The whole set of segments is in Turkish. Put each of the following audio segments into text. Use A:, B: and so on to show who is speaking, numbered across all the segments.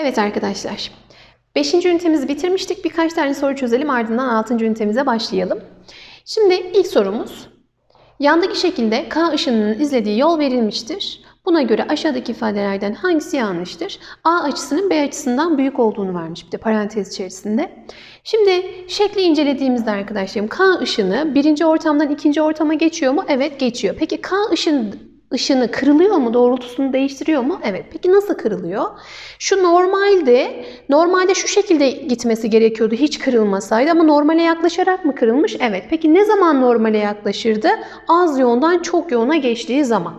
A: Evet arkadaşlar. Beşinci ünitemizi bitirmiştik. Birkaç tane soru çözelim ardından altıncı ünitemize başlayalım. Şimdi ilk sorumuz. Yandaki şekilde K ışınının izlediği yol verilmiştir. Buna göre aşağıdaki ifadelerden hangisi yanlıştır? A açısının B açısından büyük olduğunu vermiş bir de parantez içerisinde. Şimdi şekli incelediğimizde arkadaşlarım K ışını birinci ortamdan ikinci ortama geçiyor mu? Evet geçiyor. Peki K ışın ışını kırılıyor mu? Doğrultusunu değiştiriyor mu? Evet. Peki nasıl kırılıyor? Şu normalde, normalde şu şekilde gitmesi gerekiyordu hiç kırılmasaydı ama normale yaklaşarak mı kırılmış? Evet. Peki ne zaman normale yaklaşırdı? Az yoğundan çok yoğuna geçtiği zaman.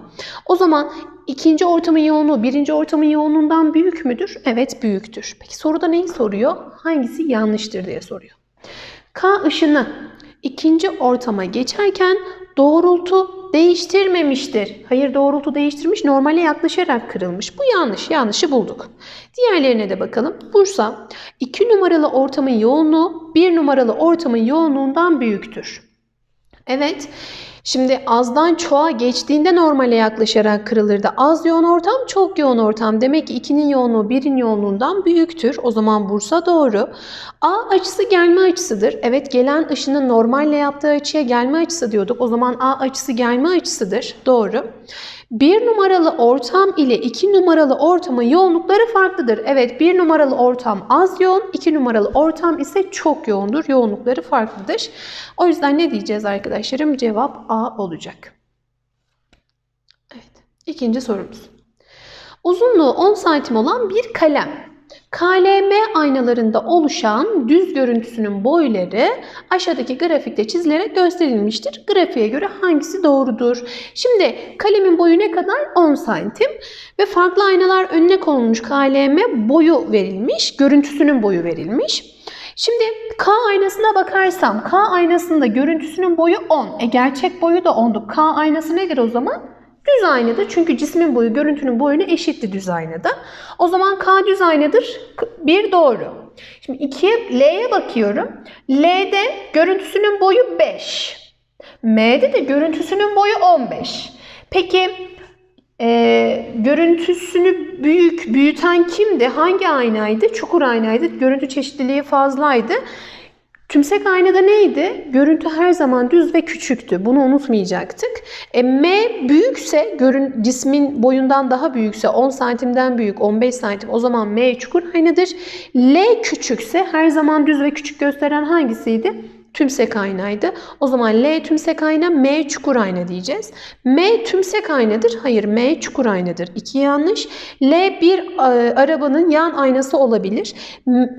A: O zaman ikinci ortamın yoğunluğu birinci ortamın yoğunluğundan büyük müdür? Evet büyüktür. Peki soruda neyi soruyor? Hangisi yanlıştır diye soruyor. K ışını ikinci ortama geçerken doğrultu değiştirmemiştir. Hayır doğrultu değiştirmiş, normale yaklaşarak kırılmış. Bu yanlış, yanlışı bulduk. Diğerlerine de bakalım. Bursa 2 numaralı ortamın yoğunluğu 1 numaralı ortamın yoğunluğundan büyüktür. Evet. Şimdi azdan çoğa geçtiğinde normale yaklaşarak kırılırdı. Az yoğun ortam, çok yoğun ortam. Demek ki 2'nin yoğunluğu 1'in yoğunluğundan büyüktür. O zaman Bursa doğru. A açısı gelme açısıdır. Evet gelen ışının normalle yaptığı açıya gelme açısı diyorduk. O zaman A açısı gelme açısıdır. Doğru. 1 numaralı ortam ile 2 numaralı ortamın yoğunlukları farklıdır. Evet 1 numaralı ortam az yoğun, 2 numaralı ortam ise çok yoğundur. Yoğunlukları farklıdır. O yüzden ne diyeceğiz arkadaşlarım? Cevap A olacak. Evet. İkinci sorumuz. Uzunluğu 10 santim olan bir kalem. KLM aynalarında oluşan düz görüntüsünün boyları aşağıdaki grafikte çizilerek gösterilmiştir. Grafiğe göre hangisi doğrudur? Şimdi kalemin boyu ne kadar? 10 santim ve farklı aynalar önüne konulmuş KLM boyu verilmiş, görüntüsünün boyu verilmiş. Şimdi K aynasına bakarsam K aynasında görüntüsünün boyu 10. E gerçek boyu da 10'du. K aynası nedir o zaman? Düz aynadır. Çünkü cismin boyu görüntünün boyuna eşitti düz aynada. O zaman K düz aynadır. Bir doğru. Şimdi 2'ye L'ye bakıyorum. L'de görüntüsünün boyu 5. M'de de görüntüsünün boyu 15. Peki e, görüntüsünü büyük, büyüten kimdi? Hangi aynaydı? Çukur aynaydı. Görüntü çeşitliliği fazlaydı. Tümsek aynada neydi? Görüntü her zaman düz ve küçüktü. Bunu unutmayacaktık. E, M büyükse, görün, cismin boyundan daha büyükse, 10 santimden büyük, 15 santim o zaman M çukur aynadır. L küçükse her zaman düz ve küçük gösteren hangisiydi? Tümsek aynaydı. O zaman L tümsek ayna, M çukur ayna diyeceğiz. M tümsek aynadır. Hayır, M çukur aynadır. İki yanlış. L bir e, arabanın yan aynası olabilir.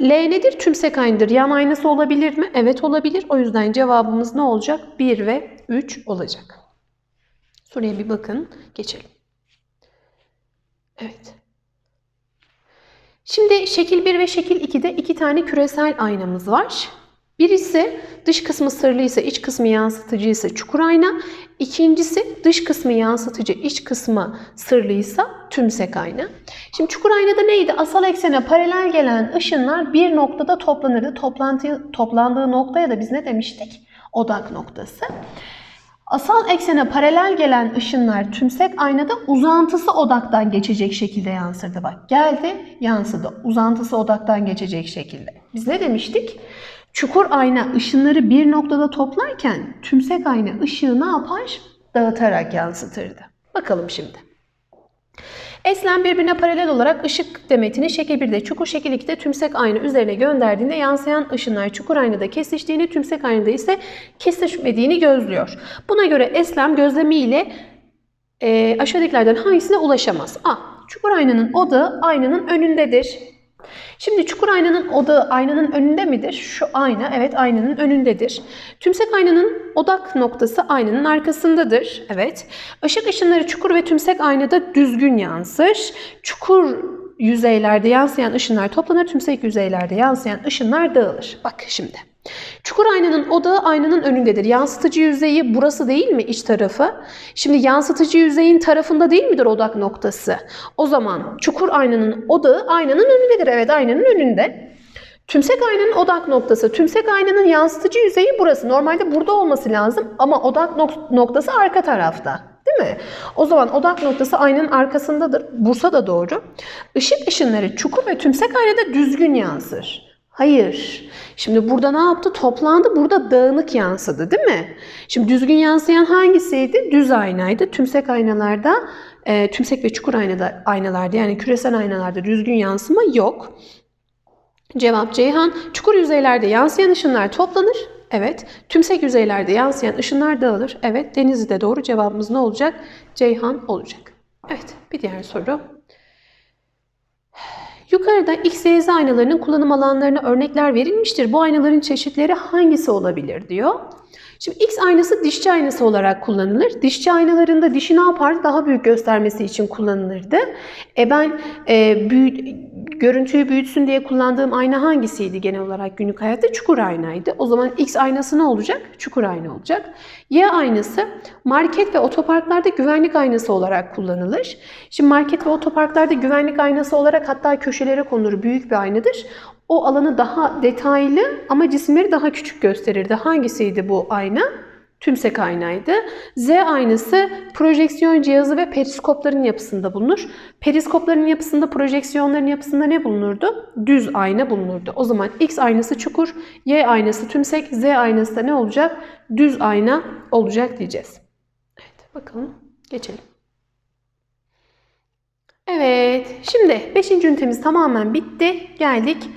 A: L nedir? Tümsek aynadır. Yan aynası olabilir mi? Evet olabilir. O yüzden cevabımız ne olacak? 1 ve 3 olacak. Soruya bir bakın. Geçelim. Evet. Şimdi şekil 1 ve şekil 2'de iki tane küresel aynamız var. Birisi dış kısmı sırlı ise iç kısmı yansıtıcı ise çukur ayna. İkincisi dış kısmı yansıtıcı, iç kısmı sırlıysa tümsek ayna. Şimdi çukur aynada neydi? Asal eksene paralel gelen ışınlar bir noktada toplanırdı. Toplantı, toplandığı noktaya da biz ne demiştik? Odak noktası. Asal eksene paralel gelen ışınlar tümsek aynada uzantısı odaktan geçecek şekilde yansırdı. Bak geldi yansıdı. Uzantısı odaktan geçecek şekilde. Biz ne demiştik? Çukur ayna ışınları bir noktada toplarken tümsek ayna ışığı ne yapar? Dağıtarak yansıtırdı. Bakalım şimdi. Eslem birbirine paralel olarak ışık demetini şekil 1'de çukur şekil 2'de tümsek ayna üzerine gönderdiğinde yansıyan ışınlar çukur aynada kesiştiğini, tümsek aynada ise kesişmediğini gözlüyor. Buna göre Eslem gözlemi ile e, aşağıdakilerden hangisine ulaşamaz? A. Çukur aynanın odağı aynanın önündedir. Şimdi çukur aynanın odağı aynanın önünde midir? Şu ayna evet aynanın önündedir. Tümsek aynanın odak noktası aynanın arkasındadır. Evet. Işık ışınları çukur ve tümsek aynada düzgün yansır. Çukur yüzeylerde yansıyan ışınlar toplanır, tümsek yüzeylerde yansıyan ışınlar dağılır. Bak şimdi. Çukur aynanın odağı aynanın önündedir. Yansıtıcı yüzeyi burası değil mi iç tarafı? Şimdi yansıtıcı yüzeyin tarafında değil midir odak noktası? O zaman çukur aynanın odağı aynanın önündedir. Evet aynanın önünde. Tümsek aynanın odak noktası. Tümsek aynanın yansıtıcı yüzeyi burası. Normalde burada olması lazım ama odak noktası arka tarafta. Değil mi? O zaman odak noktası aynanın arkasındadır. Bursa da doğru. Işık ışınları çukur ve tümsek aynada düzgün yansır. Hayır. Şimdi burada ne yaptı? Toplandı. Burada dağınık yansıdı değil mi? Şimdi düzgün yansıyan hangisiydi? Düz aynaydı. Tümsek aynalarda, e, tümsek ve çukur aynada, aynalarda yani küresel aynalarda düzgün yansıma yok. Cevap Ceyhan. Çukur yüzeylerde yansıyan ışınlar toplanır. Evet. Tümsek yüzeylerde yansıyan ışınlar dağılır. Evet. Denizli'de doğru cevabımız ne olacak? Ceyhan olacak. Evet. Bir diğer soru. Yukarıda X, Y, Z aynalarının kullanım alanlarına örnekler verilmiştir. Bu aynaların çeşitleri hangisi olabilir diyor. Şimdi X aynası dişçi aynası olarak kullanılır. Dişçi aynalarında dişi ne yapardı? Daha büyük göstermesi için kullanılırdı. E ben e, büyü, görüntüyü büyütsün diye kullandığım ayna hangisiydi genel olarak günlük hayatta? Çukur aynaydı. O zaman X aynası ne olacak? Çukur ayna olacak. Y aynası market ve otoparklarda güvenlik aynası olarak kullanılır. Şimdi market ve otoparklarda güvenlik aynası olarak hatta köşelere konulur büyük bir aynadır. O alanı daha detaylı ama cisimleri daha küçük gösterirdi. Hangisiydi bu ayna? Tümsek aynaydı. Z aynası projeksiyon cihazı ve periskopların yapısında bulunur. Periskopların yapısında, projeksiyonların yapısında ne bulunurdu? Düz ayna bulunurdu. O zaman X aynası çukur, Y aynası tümsek, Z aynası da ne olacak? Düz ayna olacak diyeceğiz. Evet, bakalım. Geçelim. Evet, şimdi 5. ünitemiz tamamen bitti. Geldik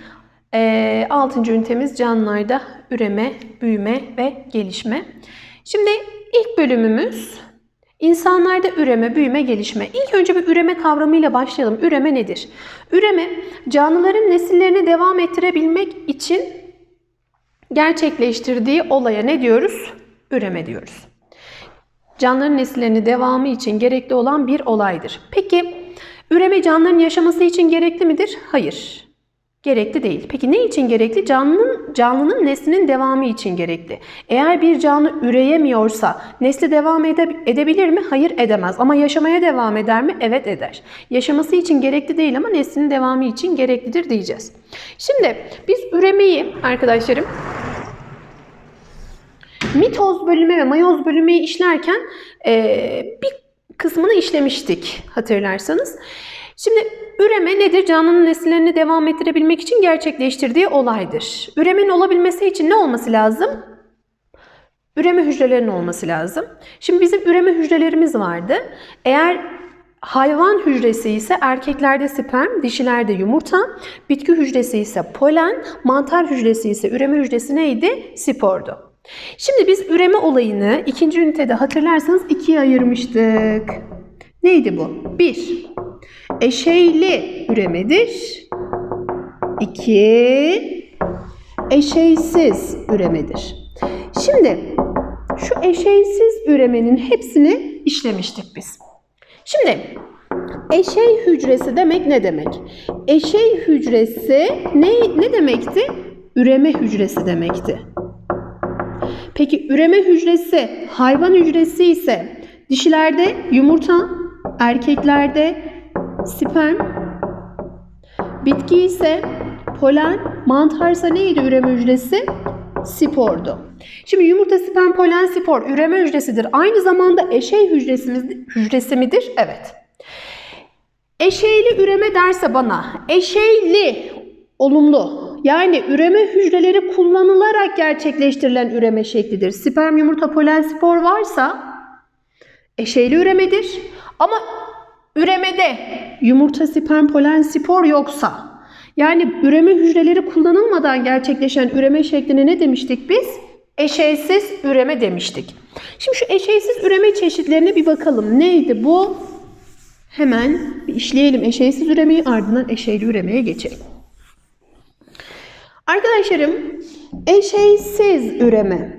A: e, 6. ünitemiz canlılarda üreme, büyüme ve gelişme. Şimdi ilk bölümümüz insanlarda üreme, büyüme, gelişme. İlk önce bir üreme kavramıyla başlayalım. Üreme nedir? Üreme canlıların nesillerini devam ettirebilmek için gerçekleştirdiği olaya ne diyoruz? Üreme diyoruz. Canlıların nesillerinin devamı için gerekli olan bir olaydır. Peki üreme canlıların yaşaması için gerekli midir? Hayır. Gerekli değil. Peki ne için gerekli? Canlının, canlının neslinin devamı için gerekli. Eğer bir canlı üreyemiyorsa nesli devam ede, edebilir mi? Hayır edemez. Ama yaşamaya devam eder mi? Evet eder. Yaşaması için gerekli değil ama neslinin devamı için gereklidir diyeceğiz. Şimdi biz üremeyi arkadaşlarım mitoz bölümü ve mayoz bölümü işlerken e, bir kısmını işlemiştik hatırlarsanız. Şimdi üreme nedir? Canlının nesillerini devam ettirebilmek için gerçekleştirdiği olaydır. Üremenin olabilmesi için ne olması lazım? Üreme hücrelerinin olması lazım. Şimdi bizim üreme hücrelerimiz vardı. Eğer hayvan hücresi ise erkeklerde sperm, dişilerde yumurta, bitki hücresi ise polen, mantar hücresi ise üreme hücresi neydi? Spordu. Şimdi biz üreme olayını ikinci ünitede hatırlarsanız ikiye ayırmıştık. Neydi bu? Bir, eşeyli üremedir. İki, eşeysiz üremedir. Şimdi şu eşeysiz üremenin hepsini işlemiştik biz. Şimdi eşey hücresi demek ne demek? Eşey hücresi ne, ne demekti? Üreme hücresi demekti. Peki üreme hücresi hayvan hücresi ise dişilerde yumurta, erkeklerde sperm, bitki ise polen, mantarsa neydi üreme hücresi? Spordu. Şimdi yumurta, sperm, polen, spor üreme hücresidir. Aynı zamanda eşey hücresi, hücresi midir? Evet. Eşeyli üreme derse bana, eşeyli olumlu yani üreme hücreleri kullanılarak gerçekleştirilen üreme şeklidir. Sperm, yumurta, polen, spor varsa eşeyli üremedir. Ama üremede yumurta, sperm, polen, spor yoksa yani üreme hücreleri kullanılmadan gerçekleşen üreme şekline ne demiştik biz? Eşeysiz üreme demiştik. Şimdi şu eşeysiz üreme çeşitlerine bir bakalım. Neydi bu? Hemen bir işleyelim eşeysiz üremeyi ardından eşeyli üremeye geçelim. Arkadaşlarım eşeysiz üreme.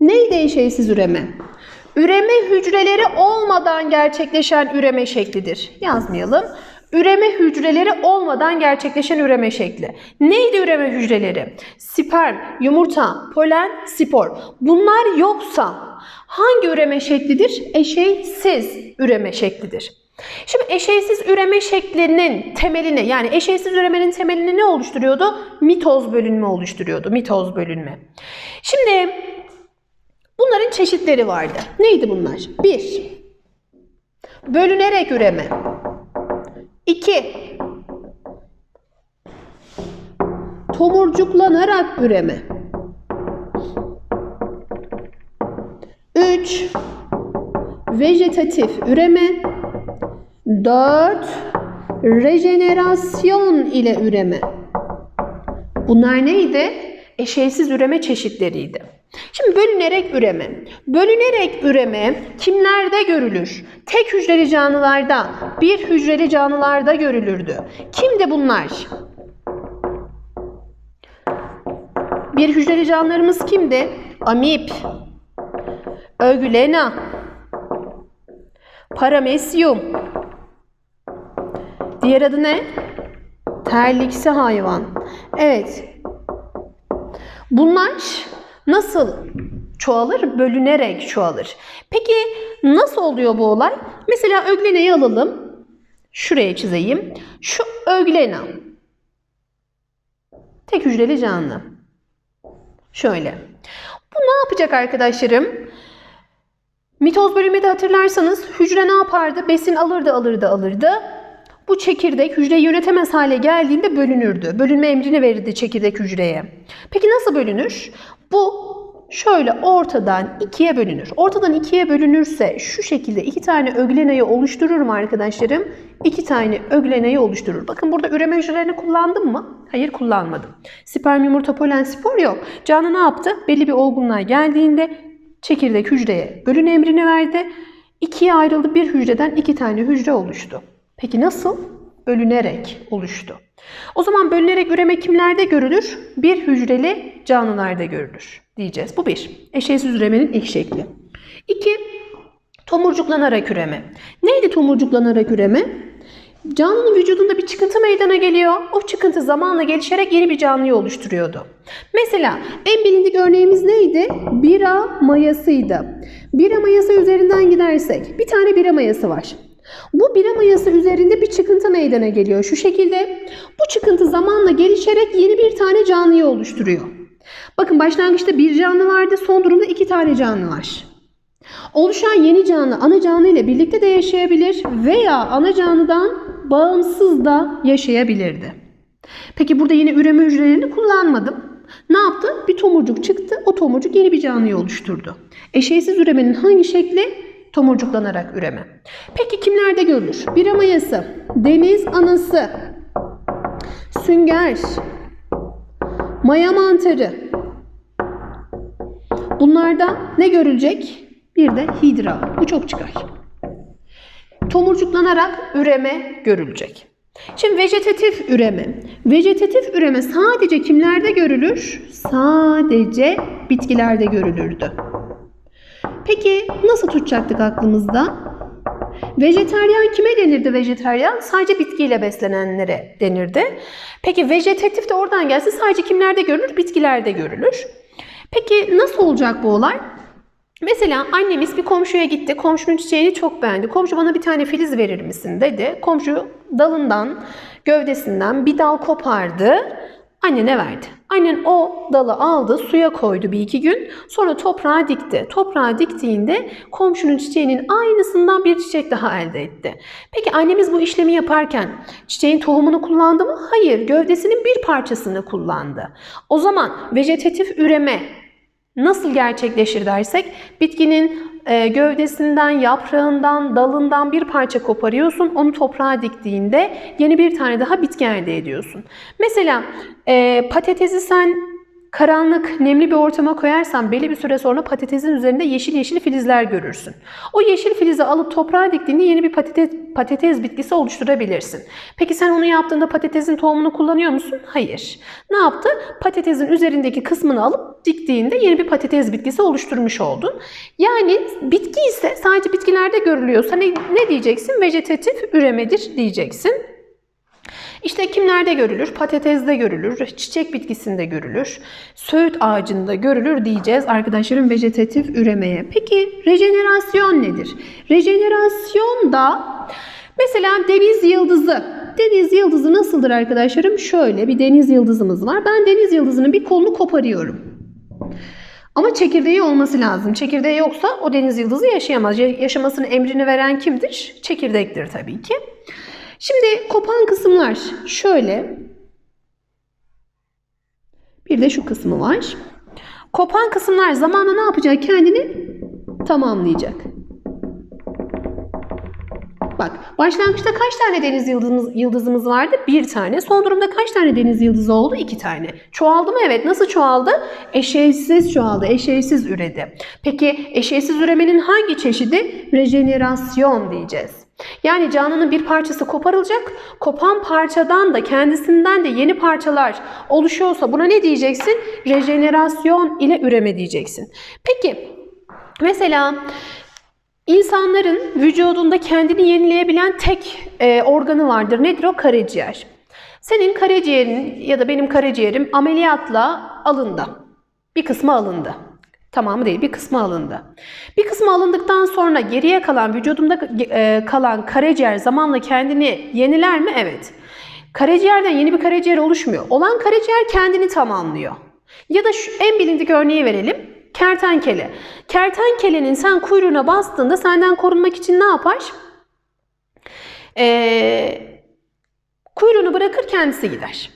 A: Neydi eşeysiz üreme? Üreme hücreleri olmadan gerçekleşen üreme şeklidir. Yazmayalım. Üreme hücreleri olmadan gerçekleşen üreme şekli. Neydi üreme hücreleri? Sperm, yumurta, polen, spor. Bunlar yoksa hangi üreme şeklidir? Eşeysiz üreme şeklidir. Şimdi eşeysiz üreme şeklinin temelini yani eşeysiz üremenin temelini ne oluşturuyordu? Mitoz bölünme oluşturuyordu. Mitoz bölünme. Şimdi Bunların çeşitleri vardı. Neydi bunlar? 1. Bölünerek üreme. 2. Tomurcuklanarak üreme. 3. Vejetatif üreme. 4. Rejenerasyon ile üreme. Bunlar neydi? Eşeğsiz üreme çeşitleriydi. Şimdi bölünerek üreme. Bölünerek üreme kimlerde görülür? Tek hücreli canlılarda, bir hücreli canlılarda görülürdü. Kimdi bunlar? Bir hücreli canlılarımız kimdi? Amip, Ögülena, Paramesyum. Diğer adı ne? Terliksi hayvan. Evet. Bunlar nasıl çoğalır? Bölünerek çoğalır. Peki nasıl oluyor bu olay? Mesela ögleneyi alalım. Şuraya çizeyim. Şu öglena. Tek hücreli canlı. Şöyle. Bu ne yapacak arkadaşlarım? Mitoz bölümünde hatırlarsanız hücre ne yapardı? Besin alırdı, alırdı, alırdı. Bu çekirdek hücreyi yönetemez hale geldiğinde bölünürdü. Bölünme emrini verirdi çekirdek hücreye. Peki nasıl bölünür? Bu şöyle ortadan ikiye bölünür. Ortadan ikiye bölünürse şu şekilde iki tane ögleneyi oluşturur mu arkadaşlarım? İki tane ögleneyi oluşturur. Bakın burada üreme hücrelerini kullandım mı? Hayır kullanmadım. Sperm, yumurta, polen, spor yok. Canlı ne yaptı? Belli bir olgunluğa geldiğinde çekirdek hücreye bölün emrini verdi. İkiye ayrıldı. Bir hücreden iki tane hücre oluştu. Peki nasıl? Bölünerek oluştu. O zaman bölünerek üreme kimlerde görülür? Bir hücreli canlılarda görülür diyeceğiz. Bu bir. Eşeğsiz üremenin ilk şekli. İki, tomurcuklanarak üreme. Neydi tomurcuklanarak üreme? Canlının vücudunda bir çıkıntı meydana geliyor. O çıkıntı zamanla gelişerek yeni bir canlıyı oluşturuyordu. Mesela en bilindik örneğimiz neydi? Bira mayasıydı. Bira mayası üzerinden gidersek bir tane bira mayası var. Bu bira mayası üzerinde bir çıkıntı meydana geliyor. Şu şekilde bu çıkıntı zamanla gelişerek yeni bir tane canlıyı oluşturuyor. Bakın başlangıçta bir canlı vardı, son durumda iki tane canlı var. Oluşan yeni canlı ana canlı ile birlikte de yaşayabilir veya ana canlıdan bağımsız da yaşayabilirdi. Peki burada yine üreme hücrelerini kullanmadım. Ne yaptı? Bir tomurcuk çıktı. O tomurcuk yeni bir canlıyı oluşturdu. Eşeğsiz üremenin hangi şekli? Tomurcuklanarak üreme. Peki kimlerde görülür? Bira mayası, deniz anası, sünger, maya mantarı. Bunlarda ne görülecek? Bir de hidra. Bu çok çıkar. Tomurcuklanarak üreme görülecek. Şimdi vejetatif üreme. Vejetatif üreme sadece kimlerde görülür? Sadece bitkilerde görülürdü. Peki nasıl tutacaktık aklımızda? Vejeteryan kime denirdi vejeteryan? Sadece bitkiyle beslenenlere denirdi. Peki vejetatif de oradan gelse sadece kimlerde görülür? Bitkilerde görülür. Peki nasıl olacak bu olay? Mesela annemiz bir komşuya gitti. Komşunun çiçeğini çok beğendi. Komşu bana bir tane filiz verir misin dedi. Komşu dalından, gövdesinden bir dal kopardı. Annene verdi. Annen o dalı aldı, suya koydu bir iki gün. Sonra toprağa dikti. Toprağa diktiğinde komşunun çiçeğinin aynısından bir çiçek daha elde etti. Peki annemiz bu işlemi yaparken çiçeğin tohumunu kullandı mı? Hayır, gövdesinin bir parçasını kullandı. O zaman vejetatif üreme nasıl gerçekleşir dersek bitkinin e, gövdesinden, yaprağından, dalından bir parça koparıyorsun. Onu toprağa diktiğinde yeni bir tane daha bitki elde ediyorsun. Mesela e, patatesi sen karanlık, nemli bir ortama koyarsan belli bir süre sonra patatesin üzerinde yeşil yeşil filizler görürsün. O yeşil filizi alıp toprağa diktiğinde yeni bir patates, patates bitkisi oluşturabilirsin. Peki sen onu yaptığında patatesin tohumunu kullanıyor musun? Hayır. Ne yaptı? Patatesin üzerindeki kısmını alıp diktiğinde yeni bir patates bitkisi oluşturmuş oldun. Yani bitki ise sadece bitkilerde görülüyorsa ne, ne diyeceksin? Vejetatif üremedir diyeceksin. İşte kimlerde görülür? Patatesde görülür, çiçek bitkisinde görülür, söğüt ağacında görülür diyeceğiz arkadaşlarım vejetatif üremeye. Peki rejenerasyon nedir? Rejenerasyon da mesela deniz yıldızı. Deniz yıldızı nasıldır arkadaşlarım? Şöyle bir deniz yıldızımız var. Ben deniz yıldızının bir kolunu koparıyorum. Ama çekirdeği olması lazım. Çekirdeği yoksa o deniz yıldızı yaşayamaz. Ya- Yaşamasının emrini veren kimdir? Çekirdektir tabii ki. Şimdi kopan kısımlar şöyle. Bir de şu kısmı var. Kopan kısımlar zamanla ne yapacak? Kendini tamamlayacak. Bak başlangıçta kaç tane deniz yıldızımız, yıldızımız vardı? Bir tane. Son durumda kaç tane deniz yıldızı oldu? İki tane. Çoğaldı mı? Evet. Nasıl çoğaldı? Eşeğsiz çoğaldı. Eşeğsiz üredi. Peki eşeğsiz üremenin hangi çeşidi? Rejenerasyon diyeceğiz. Yani canlının bir parçası koparılacak. Kopan parçadan da kendisinden de yeni parçalar oluşuyorsa buna ne diyeceksin? Rejenerasyon ile üreme diyeceksin. Peki mesela İnsanların vücudunda kendini yenileyebilen tek e, organı vardır. Nedir o? Karaciğer. Senin karaciğerin ya da benim karaciğerim ameliyatla alındı. Bir kısmı alındı. Tamamı değil, bir kısmı alındı. Bir kısmı alındıktan sonra geriye kalan, vücudumda e, kalan karaciğer zamanla kendini yeniler mi? Evet. Karaciğerden yeni bir karaciğer oluşmuyor. Olan karaciğer kendini tamamlıyor. Ya da şu en bilindik örneği verelim. Kertenkele. Kertenkelenin sen kuyruğuna bastığında senden korunmak için ne yapar? Ee, kuyruğunu bırakır kendisi gider.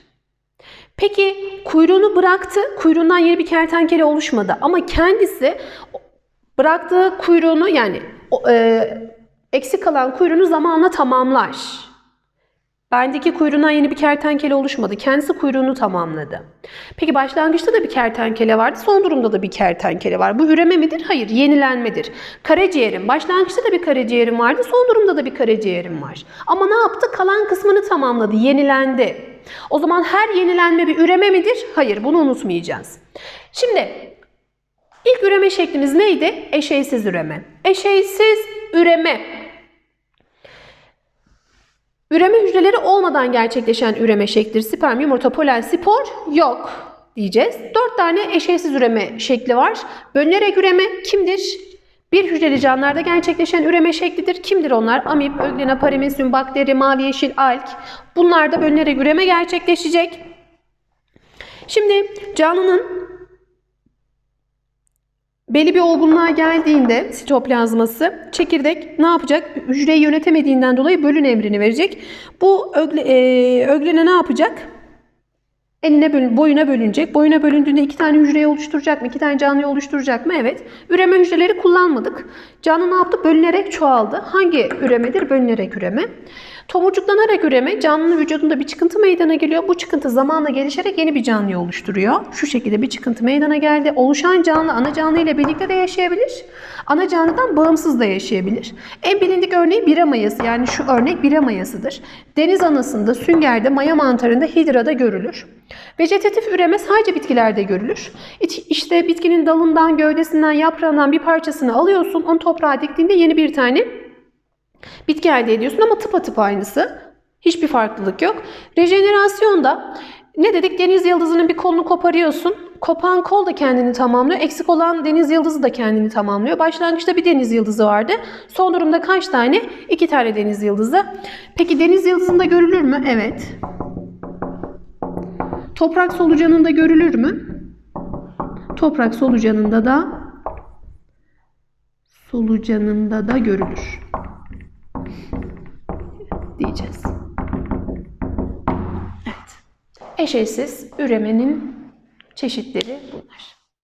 A: Peki kuyruğunu bıraktı. Kuyruğundan yeni bir kertenkele oluşmadı. Ama kendisi bıraktığı kuyruğunu yani e, eksik kalan kuyruğunu zamanla tamamlar. Bendeki kuyruğundan yeni bir kertenkele oluşmadı. Kendisi kuyruğunu tamamladı. Peki başlangıçta da bir kertenkele vardı. Son durumda da bir kertenkele var. Bu üreme midir? Hayır, yenilenmedir. Karaciğerim. Başlangıçta da bir karaciğerim vardı. Son durumda da bir karaciğerim var. Ama ne yaptı? Kalan kısmını tamamladı. Yenilendi. O zaman her yenilenme bir üreme midir? Hayır, bunu unutmayacağız. Şimdi ilk üreme şeklimiz neydi? Eşeysiz üreme. Eşeysiz üreme Üreme hücreleri olmadan gerçekleşen üreme şeklidir. Sperm, yumurta, polen, spor yok diyeceğiz. Dört tane eşeysiz üreme şekli var. Bölünerek üreme kimdir? Bir hücreli canlılarda gerçekleşen üreme şeklidir. Kimdir onlar? Amip, öglena, paramesyum, bakteri, mavi yeşil, alg. Bunlar da bölünerek üreme gerçekleşecek. Şimdi canlının belli bir olgunluğa geldiğinde sitoplazması çekirdek ne yapacak? Hücreyi yönetemediğinden dolayı bölün emrini verecek. Bu ögle, e, öglene ne yapacak? Eline bölün, boyuna bölünecek. Boyuna bölündüğünde iki tane hücreyi oluşturacak mı? İki tane canlıyı oluşturacak mı? Evet. Üreme hücreleri kullanmadık. Canlı ne yaptı? Bölünerek çoğaldı. Hangi üremedir? Bölünerek üreme. Tomurcuklanarak üreme canlının vücudunda bir çıkıntı meydana geliyor. Bu çıkıntı zamanla gelişerek yeni bir canlıyı oluşturuyor. Şu şekilde bir çıkıntı meydana geldi. Oluşan canlı ana canlı ile birlikte de yaşayabilir. Ana canlıdan bağımsız da yaşayabilir. En bilindik örneği bira mayası. Yani şu örnek bira mayasıdır. Deniz anasında, süngerde, maya mantarında, hidrada görülür. Vejetatif üreme sadece bitkilerde görülür. İşte bitkinin dalından, gövdesinden, yaprağından bir parçasını alıyorsun. Onu toprağa diktiğinde yeni bir tane bitki elde ediyorsun ama tıpatıp aynısı. Hiçbir farklılık yok. Rejenerasyonda ne dedik? Deniz yıldızının bir kolunu koparıyorsun. Kopan kol da kendini tamamlıyor. Eksik olan deniz yıldızı da kendini tamamlıyor. Başlangıçta bir deniz yıldızı vardı. Son durumda kaç tane? İki tane deniz yıldızı. Peki deniz yıldızında görülür mü? Evet. Toprak solucanında görülür mü? Toprak solucanında da solucanında da görülür. Diyeceğiz. Evet. Eşeysiz üremenin çeşitleri bunlar.